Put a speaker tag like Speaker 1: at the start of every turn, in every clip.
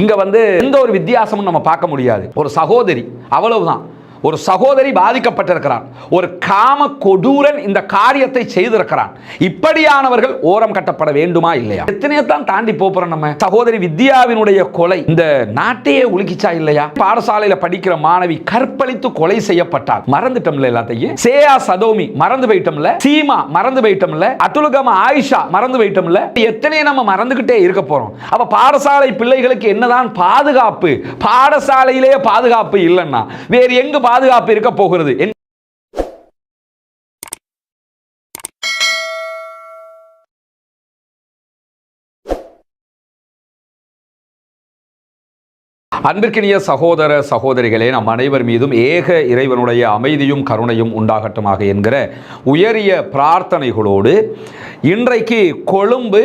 Speaker 1: இங்க வந்து எந்த ஒரு வித்தியாசமும் நம்ம பார்க்க முடியாது. ஒரு சகோதரி அவ்வளவுதான். ஒரு சகோதரி பாதிக்கப்பட்டிருக்கிறான். ஒரு காம கொடூரன் இந்த காரியத்தை செய்திருக்கிறான். இப்படியானவர்கள் ஓரம் கட்டப்பட வேண்டுமா இல்லையா? எத்தனையோ தான் தாண்டி போறோம் நம்ம. சகோதரி வித்யாவினுடைய கொலை இந்த நாட்டையே உலுக்கிச்சா இல்லையா? பாடசாலையில படிக்கிற மாணவி கற்பழித்து கொலை செய்யப்பட்டார் மறந்துட்டோம்ல எல்லாத்தையும்? சேயா சதோமி மறந்து போயிட்டோம்ல. சீமா மறந்து போயிட்டோம்ல. அத்துலுகம ஆயிஷா மறந்து போயிட்டோம்ல. எத்தனையோ நம்ம மறந்துகிட்டே இருக்க போறோம். அப்ப பாடசாலை பிள்ளைகளுக்கு என்னதான் பாதுகாப்பு? பாடசாலையிலேயே பாதுகாப்பு இல்லைன்னா வேறு எங்கு பாதுகாப்பு இருக்க போகிறது. அன்பிற்கினிய சகோதர சகோதரிகளே நம் அனைவர் மீதும் ஏக இறைவனுடைய அமைதியும் கருணையும் உண்டாகட்டுமாக என்கிற உயரிய பிரார்த்தனைகளோடு இன்றைக்கு கொழும்பு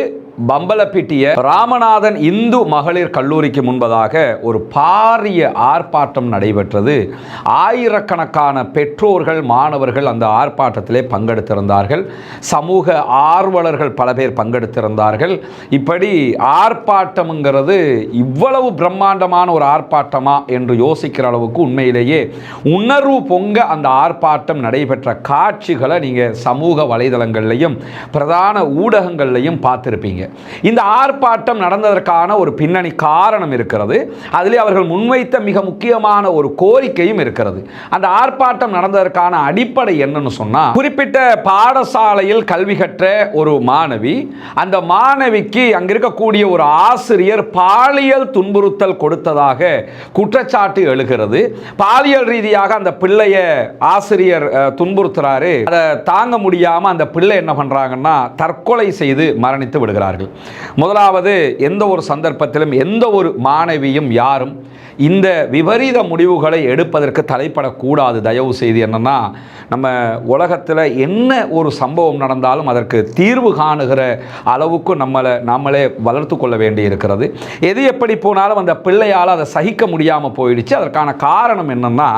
Speaker 1: பம்பலப்பிட்டிய ராமநாதன் இந்து மகளிர் கல்லூரிக்கு முன்பதாக ஒரு பாரிய ஆர்ப்பாட்டம் நடைபெற்றது. ஆயிரக்கணக்கான பெற்றோர்கள் மாணவர்கள் அந்த ஆர்ப்பாட்டத்திலே பங்கெடுத்திருந்தார்கள். சமூக ஆர்வலர்கள் பல பேர் பங்கெடுத்திருந்தார்கள். இப்படி ஆர்ப்பாட்டம்ங்கிறது இவ்வளவு பிரம்மாண்டமான ஒரு ஆர்ப்பாட்டமா என்று யோசிக்கிற அளவுக்கு உண்மையிலேயே உணர்வு பொங்க அந்த ஆர்ப்பாட்டம் நடைபெற்ற காட்சிகளை நீங்கள் சமூக வலைதளங்கள்லையும் பிரதான ஊடகங்கள்லையும் பார்த்துருப்பீங்க. இந்த ஆர்ப்பாட்டம் நடந்ததற்கான ஒரு பின்னணி காரணம் இருக்கிறது. அதிலே அவர்கள் முன்வைத்த மிக முக்கியமான ஒரு கோரிக்கையும் இருக்கிறது. அந்த ஆர்ப்பாட்டம் நடந்ததற்கான அடிப்படை என்னன்னு சொன்னால் குறிப்பிட்ட பாடசாலையில் கல்வி கற்ற ஒரு மாணவி அந்த மாணவிக்கு அங்க இருக்கக்கூடிய ஒரு ஆசிரியர் பாலியல் துன்புறுத்தல் கொடுத்ததாக குற்றச்சாட்டு எழுகிறது. பாலியல் ரீதியாக அந்த பிள்ளைய ஆசிரியர் துன்புறுத்துறாரு. அதை தாங்க முடியாம அந்த பிள்ளை என்ன பண்றாங்கன்னா தற்கொலை செய்து மரணித்து விடுகிறார் சொல்கிறார்கள் முதலாவது எந்த ஒரு சந்தர்ப்பத்திலும் எந்த ஒரு மாணவியும் யாரும் இந்த விபரீத முடிவுகளை எடுப்பதற்கு தலைப்படக்கூடாது. தயவு செய்து என்னன்னா நம்ம உலகத்தில் என்ன ஒரு சம்பவம் நடந்தாலும் அதற்கு தீர்வு காணுகிற அளவுக்கு நம்மளை நம்மளே வளர்த்து கொள்ள வேண்டி இருக்கிறது எது எப்படி போனாலும் அந்த பிள்ளையால் அதை சகிக்க முடியாமல் போயிடுச்சு. அதற்கான காரணம் என்னென்னா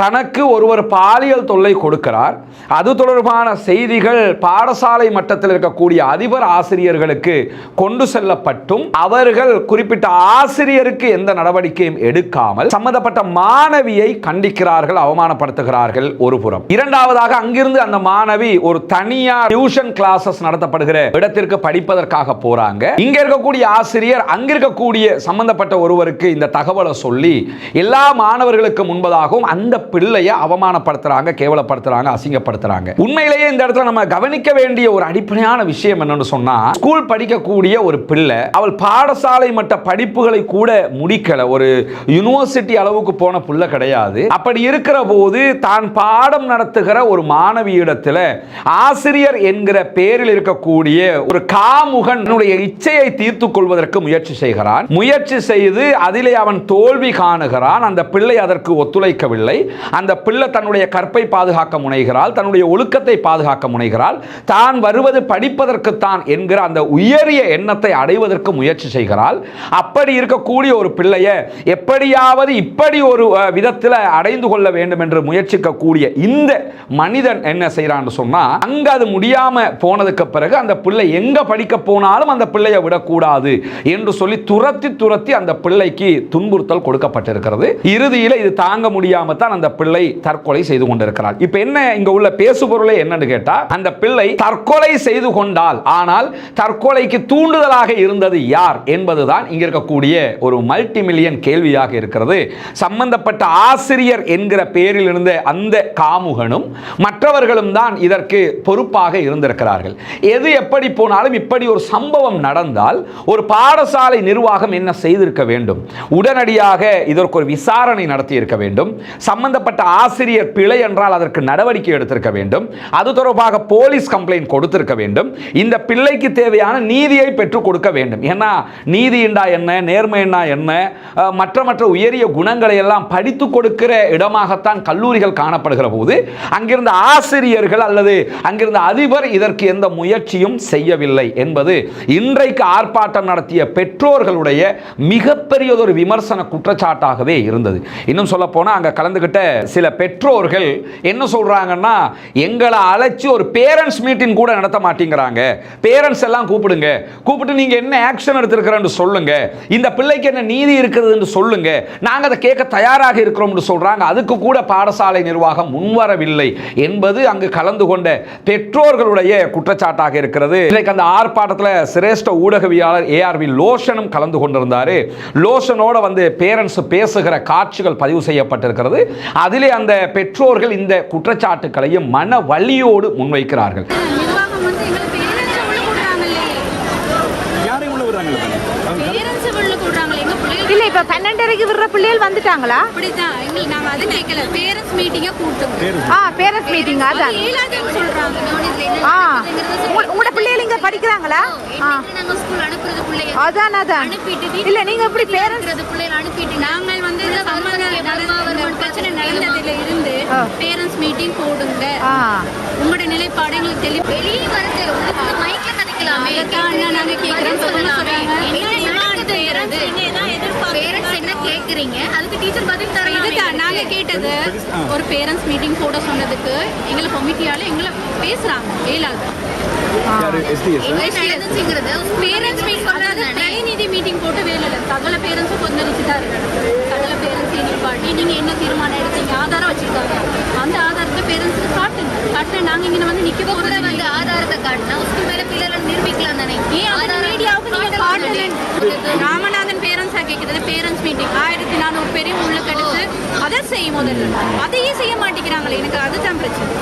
Speaker 1: தனக்கு ஒருவர் பாலியல் தொல்லை கொடுக்கிறார். அது தொடர்பான செய்திகள் பாடசாலை மட்டத்தில் இருக்கக்கூடிய அதிபர் ஆசிரியர்களுக்கு கொண்டு செல்லப்பட்டும். அவர்கள் குறிப்பிட்ட ஆசிரியருக்கு எந்த நடவடிக்கையும் எடுக்காமல் சம்பந்தப்பட்ட மாணவியை கண்டிக்கிறார்கள் அவமானப்படுத்துகிறார்கள் ஒரு புறம். இரண்டாவதாக அங்கிருந்து அந்த மாணவி ஒரு தனியார் டியூஷன் கிளாஸஸ் நடத்தப்படுகிற இடத்திற்கு படிப்பதற்காக போறாங்க. இங்க இருக்கக்கூடிய ஆசிரியர் அங்கிருக்கக்கூடிய சம்பந்தப்பட்ட ஒருவருக்கு இந்த தகவலை சொல்லி எல்லா மாணவர்களுக்கு முன்பதாகவும் அந்த பிள்ளையை அவமானப்படுத்துறாங்க கேவலப்படுத்துறாங்க அசிங்கப்படுத்துறாங்க. உண்மையிலேயே இந்த இடத்துல நம்ம கவனிக்க வேண்டிய ஒரு அடிப்படையான விஷயம் என்னன்னு சொன்னா ஸ்கூல் படிக்கக்கூடிய ஒரு பிள்ளை அவள் பாடசாலை மட்ட படிப்புகளை கூட முடிக்கல. ஒரு யூனிவர்சிட்டி அளவுக்கு போன புள்ள கிடையாது. அப்படி இருக்கிற போது தான் பாடம் நடத்துகிற ஒரு மாணவியிடத்தில் ஆசிரியர் என்கிற பேரில் இருக்கக்கூடிய ஒரு காமுகனுடைய இச்சையை தீர்த்து கொள்வதற்கு முயற்சி செய்கிறான். முயற்சி செய்து அதிலே அவன் தோல்வி காணுகிறான். அந்த பிள்ளை அதற்கு ஒத்துழைக்கவில்லை. அந்த பிள்ளை தன்னுடைய கற்பை பாதுகாக்க முனைகிறாள். தன்னுடைய ஒழுக்கத்தை பாதுகாக்க முனைகிறாள். தான் வருவது படிப்பதற்குத்தான் என்கிற அந்த உயரிய எண்ணத்தை அடைவதற்கு முயற்சி செய்கிறாள். அப்படி இருக்கக்கூடிய ஒரு பிள்ளைய எப்படியாவது இப்படி ஒரு விதத்தில் அடைந்து கொள்ள வேண்டும் என்று முயற்சிக்கக்கூடிய இந்த மனிதன் என்ன செய்கிறான்னு சொன்னா அங்க அது முடியாம போனதுக்கு பிறகு அந்த பிள்ளை எங்க படிக்க போனாலும் அந்த பிள்ளையை விடக்கூடாது என்று சொல்லி துரத்தி துரத்தி அந்த பிள்ளைக்கு துன்புறுத்தல் கொடுக்கப்பட்டிருக்கிறது. இறுதியில் இது தாங்க முடியாம தான் அந்த பிள்ளை தற்கொலை செய்து கொண்டிருக்கிறார் இப்போ என்ன இங்க உள்ள பேசுபொருளே என்னன்னு கேட்டா அந்த பிள்ளை தற்கொலை செய்து கொண்டால் ஆனால் தற்கொலைக்கு தூண்டுதலாக இருந்தது யார் என்பதுதான் இங்க இருக்கக்கூடிய ஒரு மல்டி மில்லியன் கேள்வியாக இருக்கிறது. சம்பந்தப்பட்ட ஆசிரியர் என்கிற பெயரில் இருந்த அந்த காமுகனும் மற்றவர்களும் தான் இதற்கு பொறுப்பாக இருந்திருக்கிறார்கள். எது எப்படி போனாலும் இப்படி ஒரு சம்பவம் நடந்தால் ஒரு பாடசாலை நிர்வாகம் என்ன செய்திருக்க வேண்டும்? உடனடியாக இதற்கு ஒரு விசாரணை நடத்தி இருக்க வேண்டும். சம்பந்தப்பட்ட ஆசிரியர் பிழை என்றால் அதற்கு நடவடிக்கை எடுத்திருக்க வேண்டும். அது தொடர்பாக போலீஸ் கம்ப்ளைண்ட் கொடுத்திருக்க வேண்டும். இந்த பிள்ளைக்கு தேவையான நீதியை பெற்றுக் கொடுக்க வேண்டும். ஏன்னா நீதிண்டா என்ன? நேர்மைன்னா என்ன? மற்ற குற்றமற்ற உயரிய குணங்களை எல்லாம் படித்து கொடுக்கிற இடமாகத்தான் கல்லூரிகள் காணப்படுகிற போது அங்கிருந்த ஆசிரியர்கள் அல்லது அங்கிருந்த அதிபர் இதற்கு எந்த முயற்சியும் செய்யவில்லை என்பது இன்றைக்கு ஆர்ப்பாட்டம் நடத்திய பெற்றோர்களுடைய மிகப்பெரியதொரு விமர்சன குற்றச்சாட்டாகவே இருந்தது. இன்னும் சொல்ல போனால் அங்கே கலந்துக்கிட்ட சில பெற்றோர்கள் என்ன சொல்றாங்கன்னா எங்களை அழைச்சி ஒரு பேரண்ட்ஸ் மீட்டிங் கூட நடத்த மாட்டேங்கிறாங்க. பேரண்ட்ஸ் எல்லாம் கூப்பிடுங்க. கூப்பிட்டு நீங்க என்ன ஆக்ஷன் எடுத்திருக்கிறேன்னு சொல்லுங்க. இந்த பிள்ளைக்கு என்ன நீதி இருக்கிறதுன்னு சொல்லுங்க நாங்க அதை கேட்க தயாராக இருக்கிறோம்னு சொல்றாங்க. அதுக்கு கூட பாடசாலை நிர்வாகம் முன்வரவில்லை என்பது அங்கு கலந்து கொண்ட பெற்றோர்களுடைய குற்றச்சாட்டாக இருக்கிறது. இன்றைக்கு அந்த ஆர்ப்பாட்டத்தில் சிரேஷ்ட ஊடகவியாளர் ஏஆர்வி லோஷனும் கலந்து கொண்டிருந்தாரு. லோஷனோட வந்து பேரண்ட்ஸ் பேசுகிற காட்சிகள் பதிவு செய்யப்பட்டிருக்கிறது. அதிலே அந்த பெற்றோர்கள் இந்த குற்றச்சாட்டுக்களையும் மன வலியோடு முன்வைக்கிறார்கள்
Speaker 2: நிர்வாகம் வந்து எங்களை பேரண்ட்ஸ் உள்ள கூடுறாங்களே
Speaker 3: யாரையும் உள்ள விடுறாங்கல்ல தானே அவங்க
Speaker 2: பேரண்ட்ஸ் உள்ள கூடுறாங்களே எங்க பிள்ளைகள்
Speaker 4: இல்ல இப்ப பன்னெண்டரைக்கு விடுற பிள்ளைகள் வந்துட்டாங்களா?
Speaker 2: அப்படிதான். எங்களுக்கு நாங்க அது கேட்கல பேரண்ட்ஸ் மீட்டிங்க கூட்டுங்க
Speaker 4: ஆ பேரண்ட்ஸ் மீட்டிங் அதான்.
Speaker 2: சொல்றாங்க.
Speaker 4: ஆ உங்களோட பிள்ளைகள் இங்க படிக்கிறாங்களா?
Speaker 2: நாங்க ஸ்கூல் அனுப்புறது பிள்ளைங்க
Speaker 4: அதான் அதான்.
Speaker 2: அனுப்பிட்டு
Speaker 4: இல்ல நீங்க எப்படி பேரண்ட்ஸ்
Speaker 2: பிள்ளைகளை அனுப்பிட்டு நாங்கள் வந்து பிரச்சனை நடந்ததுல இருந்து. பேரண்ட்ஸ் மீட்டிங் போடுங்க.
Speaker 4: ஆ.
Speaker 2: உங்களோட நிலைப்பாடு எங்களுக்கு தெளி வெளியே வந்து உங்களுக்கு மைக்ல கதைக்கலாமே. நாங்க கேக்குறோம் சொல்றாங்க. பேரண்ட்ஸ் என்ன கேக்குறீங்க? அதுக்கு டீச்சர் பதில் தர இதுதான் நாங்க கேட்டது ஒரு பேரண்ட்ஸ் மீட்டிங் போட சொன்னதுக்கு எங்களை கமிட்டியால எங்களை பேசுறாங்க ஏழாவது பேரண்ட்ஸ் மீட் பண்ணாத பிரதிநிதி மீட்டிங் போட்டு வேலை இல்லை. சகல பேரண்ட்ஸும் கொந்தளிச்சு தான் இருக்காங்க சகல பேரண்ட்ஸ் நிப்பாட்டி நீங்க என்ன தீர்மானம் எடுத்தீங்க? ஆதாரம் வச்சிருக்காங்க. அந்த ஆதாரத்தை பேரண்ட்ஸுக்கு காட்டுங்க. காட்டுற நாங்க இங்க வந்து நிக்க போறது வந்து ஆதாரத்தை காட்டினா ஸ்கூல் மேல பிள்ளைகளை நிரூபிக்கலாம் தானே? ஏன் அந்த மீடியாவுக்கு நீங்க காட்டலன்னு ராமநாதன் பேரண்ட்ஸா கேக்குறது பேரண்ட்ஸ் மீட்டிங் ஆயிரத்தி நானூறு பேரையும் உள்ள கெடுத்து அதை செய்ய முதல்ல அதையே செய்ய மாட்டேங்கிறாங்களே எனக்கு அதுதான் பிரச்சனை.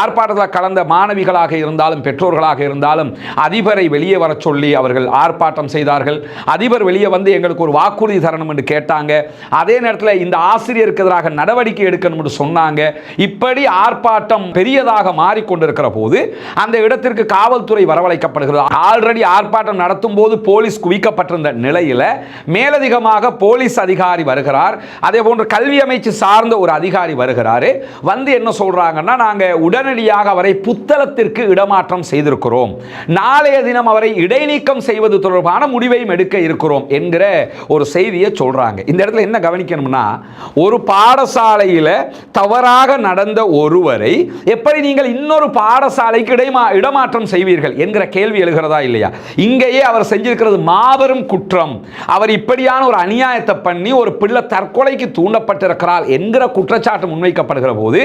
Speaker 1: ஆர்ப்பாட்டத்தில் கலந்த மாணவிகளாக இருந்தாலும் பெற்றோர்களாக இருந்தாலும் அதிபரை வெளியே வரச் சொல்லி அவர்கள் ஆர்ப்பாட்டம் செய்தார்கள். அதிபர் வெளியே வந்து எங்களுக்கு ஒரு வாக்குறுதி தரணும் என்று கேட்டாங்க. அதே நேரத்தில் இந்த ஆசிரியருக்கு எதிராக நடவடிக்கை எடுக்கணும் என்று சொன்னாங்க. இப்படி ஆர்ப்பாட்டம் பெரியதாக மாறிக்கொண்டிருக்கிற போது அந்த இடத்திற்கு காவல்துறை வரவழைக்கப்படுகிறது. ஆல்ரெடி ஆர்ப்பாட்டம் நடத்தும் போது போலீஸ் குவிக்கப்பட்டிருந்த நிலையில் மேலதிகமாக போலீஸ் அதிகாரி வருகிறார். அதே போன்று கல்வி அமைச்சு சார்ந்த ஒரு அதிகாரி வருகிறார். வந்து என்ன சொல்கிறாங்கன்னா நாங்கள் உடனடியாக அவரை புத்தளத்திற்கு இடமாற்றம் செய்திருக்கிறோம். நாளைய தினம் அவரை இடைநீக்கம் செய்வது தொடர்பான முடிவையும் எடுக்க இருக்கிறோம் என்கிற ஒரு செய்தியை சொல்கிறாங்க இந்த இடத்துல என்ன கவனிக்கணும்னா ஒரு பாடசாலையில் தவறாக நடந்த ஒருவரை எப்படி நீங்கள் இன்னொரு பாடசாலைக்கு இடமா இடமாற்றம் செய்வீர்கள் என்கிற கேள்வி எழுகிறதா இல்லையா? இங்கேயே அவர் அவர் செஞ்சிருக்கிறது மாபெரும் குற்றம். அவர் இப்படியான ஒரு அநியாயத்தை பண்ணி ஒரு பிள்ளை தற்கொலைக்கு தூண்டப்பட்டிருக்கிறார் என்கிற குற்றச்சாட்டு முன்வைக்கப்படுகிற போது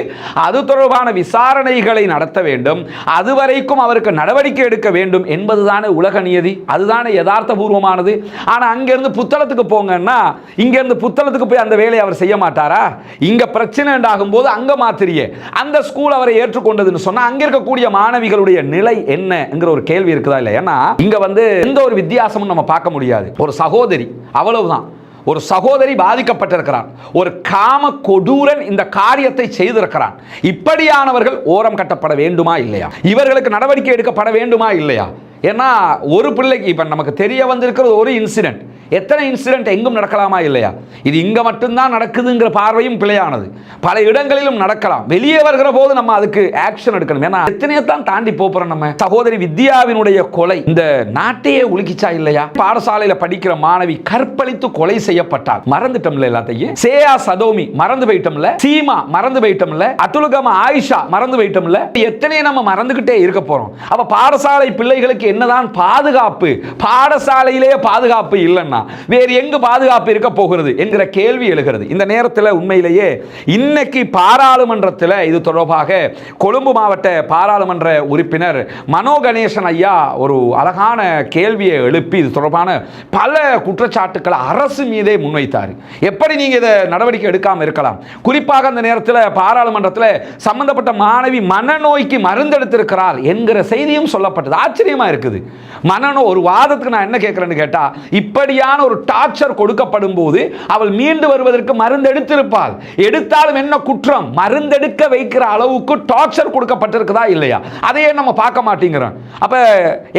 Speaker 1: அது தொடர்பான விசாரணைகளை நடத்த வேண்டும். அதுவரைக்கும் அவருக்கு நடவடிக்கை எடுக்க வேண்டும் என்பதுதானே உலக நியதி. அதுதானே யதார்த்த பூர்வமானது ஆனால் அங்கேருந்து புத்தளத்துக்கு போங்கன்னா இங்கேருந்து புத்தளத்துக்கு போய் அந்த வேலையை அவர் செய்ய மாட்டாரா? இங்கே பிரச்சனை உண்டாகும் போது அங்கே மாத்திரியே. அந்த ஸ்கூல் அவரை ஏற்றுக்கொண்டதுன்னு சொன்னால் அங்கே இருக்கக்கூடிய மாணவிகளுடைய நிலை என்னங்கிற ஒரு கேள்வி இருக்குதா இல்லை ஏன்னா இங்கே வந்து எந்த ஒரு வித்தியாசமும் நம்ம பார்க்க முடியாது. ஒரு சகோதரி அவ்வளவுதான். ஒரு சகோதரி பாதிக்கப்பட்டிருக்கிறான். ஒரு காம கொடூரன் இந்த காரியத்தை செய்திருக்கிறான். இப்படியானவர்கள் ஓரம் கட்டப்பட வேண்டுமா இல்லையா? இவர்களுக்கு நடவடிக்கை எடுக்கப்பட வேண்டுமா இல்லையா? ஏன்னா ஒரு பிள்ளைக்கு இப்போ நமக்கு தெரிய வந்திருக்கிறது ஒரு இன்சிடென்ட் எத்தனை இன்சிடென்ட் எங்கும் நடக்கலாமா இல்லையா? இது இங்கே மட்டும்தான் நடக்குதுங்கிற பார்வையும் பிழையானது. பல இடங்களிலும் நடக்கலாம். வெளியே வருகிற போது நம்ம அதுக்கு ஆக்ஷன் எடுக்கணும். ஏன்னா எத்தனையோ தான் தாண்டி போகிறோம் நம்ம. சகோதரி வித்யாவினுடைய கொலை இந்த நாட்டையே உலுக்கிச்சா இல்லையா? பாடசாலையில் படிக்கிற மாணவி கற்பழித்து கொலை செய்யப்பட்டார் மறந்துட்டோம்ல எல்லாத்தையும்? சேயா சதோமி மறந்து போயிட்டோம்ல. சீமா மறந்து போயிட்டோம்ல. அத்துலுகம ஆயிஷா மறந்து போயிட்டோம்ல. எத்தனையோ நம்ம மறந்துகிட்டே இருக்க போறோம் அப்ப பாடசாலை பிள்ளைகளுக்கு என்னதான் பாதுகாப்பு? பாடசாலையிலேயே பாதுகாப்பு இல்லைன்னா வேறு எங்கு பாதுகாப்பு இருக்க போகிறது என்கிற கேள்வி எழுகிறது. இந்த நேரத்தில் உண்மையிலேயே இன்னைக்கு பாராளுமன்றத்தில் இது தொடர்பாக கொழும்பு மாவட்ட பாராளுமன்ற உறுப்பினர் மனோ கணேசன் ஐயா ஒரு அழகான கேள்வியை எழுப்பி இது தொடர்பான பல குற்றச்சாட்டுக்களை அரசு மீதே முன்வைத்தார். எப்படி நீங்கள் இதை நடவடிக்கை எடுக்காமல் இருக்கலாம்? குறிப்பாக அந்த நேரத்தில் பாராளுமன்றத்தில் சம்பந்தப்பட்ட மாணவி மனநோய்க்கு மருந்தெடுத்திருக்கிறார் என்கிற செய்தியும் சொல்லப்பட்டது. ஆச்சரியமா இருக்குது. மனநோ ஒரு வாதத்துக்கு நான் என்ன கேட்குறேன்னு கேட்டால் இப்படியான ஒரு டார்ச்சர் கொடுக்கப்படும் போது அவள் மீண்டு வருவதற்கு மருந்து எடுத்திருப்பாள். எடுத்தாலும் என்ன குற்றம்? மருந்தெடுக்க வைக்கிற அளவுக்கு டார்ச்சர் கொடுக்கப்பட்டிருக்குதா இல்லையா? அதையே நம்ம பார்க்க மாட்டேங்கிறோம். அப்போ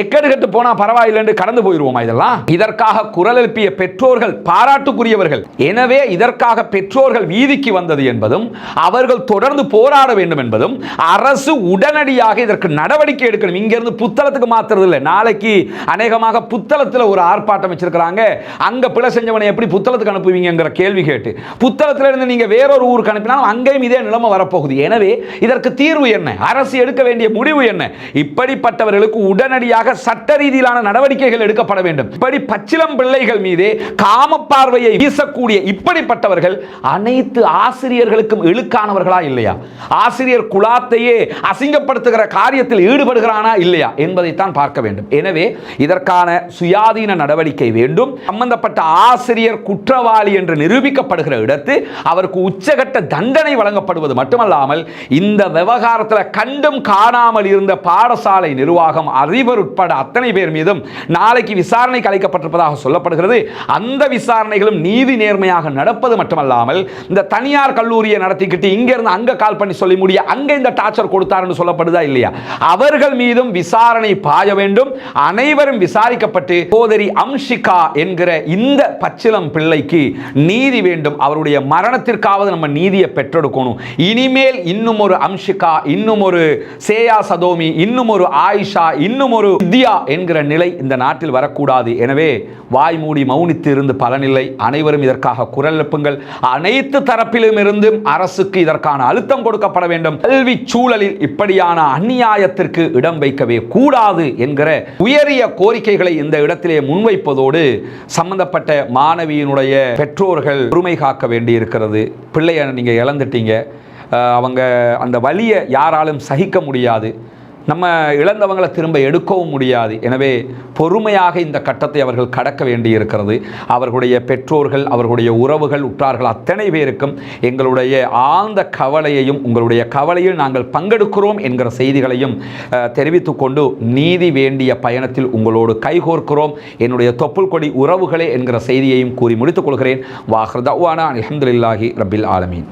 Speaker 1: எக்கடு கட்டு போனால் பரவாயில்லைன்னு கடந்து போயிடுவோமா இதெல்லாம்? இதற்காக குரல் எழுப்பிய பெற்றோர்கள் பாராட்டுக்குரியவர்கள். எனவே இதற்காக பெற்றோர்கள் வீதிக்கு வந்தது என்பதும் அவர்கள் தொடர்ந்து போராட வேண்டும் என்பதும் அரசு உடனடியாக இதற்கு நடவடிக்கை எடுக்கணும். இங்கிருந்து புத்தளத்துக்கு மாத்திரது இல்லை நாளைக்கு அநேகமாக புத்தளத்தில் ஒரு ஆர்ப்பாட்டம் வச்சிருக்கிறாங்க. அங்க பிழை செஞ்சவனை எப்படி புத்தளத்துக்கு அனுப்புவீங்கிற கேள்வி கேட்டு புத்தளத்தில் இருந்து நீங்கள் வேறொரு ஊருக்கு அனுப்பினாலும் அங்கேயும் இதே நிலைமை வரப்போகுது. எனவே இதற்கு தீர்வு என்ன? அரசு எடுக்க வேண்டிய முடிவு என்ன? இப்படிப்பட்டவர்களுக்கு உடனடியாக சட்ட ரீதியிலான நடவடிக்கைகள் எடுக்கப்பட வேண்டும். இப்படி பச்சிலம் பிள்ளைகள் மீது காம பார்வையை வீசக்கூடிய இப்படிப்பட்டவர்கள் அனைத்து ஆசிரியர்களுக்கும் இழுக்கானவர்களா இல்லையா? ஆசிரியர் குலாத்தையே அசிங்கப்படுத்துகிற காரியத்தில் ஈடுபடுகிறானா இல்லையா? என்பதைத்தான் பார்க்க வேண்டும். எனவே இதற்கான சுயாதீன நடவடிக்கை வேண்டும். சம்பந்தப்பட்ட ஆசிரியர் குற்றவாளி என்று நிரூபிக்கப்படுகிற இடத்து அவருக்கு உச்சகட்ட தண்டனை வழங்கப்படுவது மட்டுமல்லாமல் இந்த விவகாரத்தில் கண்டும் காணாமல் இருந்த பாடசாலை நிர்வாகம் அறிவர் உட்பட அத்தனை பேர் மீதும் நாளைக்கு விசாரணை கலைக்கப்பட்டிருப்பதாக சொல்லப்படுகிறது. அந்த விசாரணைகளும் நீதி நேர்மையாக நடப்பது மட்டுமல்லாமல் இந்த தனியார் கல்லூரியை நடத்திக்கிட்டு இங்க இருந்து அங்க கால் பண்ணி சொல்லி முடிய அங்க இந்த டார்ச்சர் கொடுத்தாருன்னு சொல்லப்படுதா இல்லையா? அவர்கள் மீதும் விசாரணை பாய வேண்டும். அனைவரும் விசாரிக்கப்பட்டு சோதரி அம்ஷிகா என்கிற இந்த பச்சிலம் பிள்ளைக்கு நீதி வேண்டும். அவருடைய மரணத்திற்காவது நம்ம நீதியை பெற்றெடுக்கணும். இனிமேல் இன்னும் ஒரு அம்ஷிகா இன்னும் ஒரு சேயா சதோமி இன்னும் ஒரு ஆயிஷா இன்னும் ஒரு வித்யா என்கிற நிலை இந்த நாட்டில் வரக்கூடாது. எனவே வாய் மூடி மௌனித்து இருந்து பலனில்லை. அனைவரும் இதற்காக குரல் எழுப்புங்கள். அனைத்து தரப்பிலும் இருந்தும் அரசுக்கு இதற்கான அழுத்தம் கொடுக்கப்பட வேண்டும். கல்வி சூழலில் இப்படியான அந்நியாயத்திற்கு இடம் வைக்கவே கூடாது என்கிற உயரிய கோரிக்கைகளை இந்த இடத்திலே முன்வைப்பதோடு சம்பந்தப்பட்ட மாணவியினுடைய பெற்றோர்கள் உரிமை காக்க வேண்டி இருக்கிறது பிள்ளைய நீங்க இழந்துட்டீங்க. அவங்க அந்த வலியை யாராலும் சகிக்க முடியாது. நம்ம இழந்தவங்களை திரும்ப எடுக்கவும் முடியாது. எனவே பொறுமையாக இந்த கட்டத்தை அவர்கள் கடக்க வேண்டி இருக்கிறது அவர்களுடைய பெற்றோர்கள் அவர்களுடைய உறவுகள் உற்றார்கள் அத்தனை பேருக்கும் எங்களுடைய ஆழ்ந்த கவலையையும் உங்களுடைய கவலையில் நாங்கள் பங்கெடுக்கிறோம் என்கிற செய்திகளையும் தெரிவித்துக்கொண்டு கொண்டு நீதி வேண்டிய பயணத்தில் உங்களோடு கைகோர்க்கிறோம். என்னுடைய தொப்புள் கொடி உறவுகளே என்கிற செய்தியையும் கூறி முடித்துக் கொள்கிறேன். தவானா அலமதுல்லாஹி ரபில் ஆலமீன்.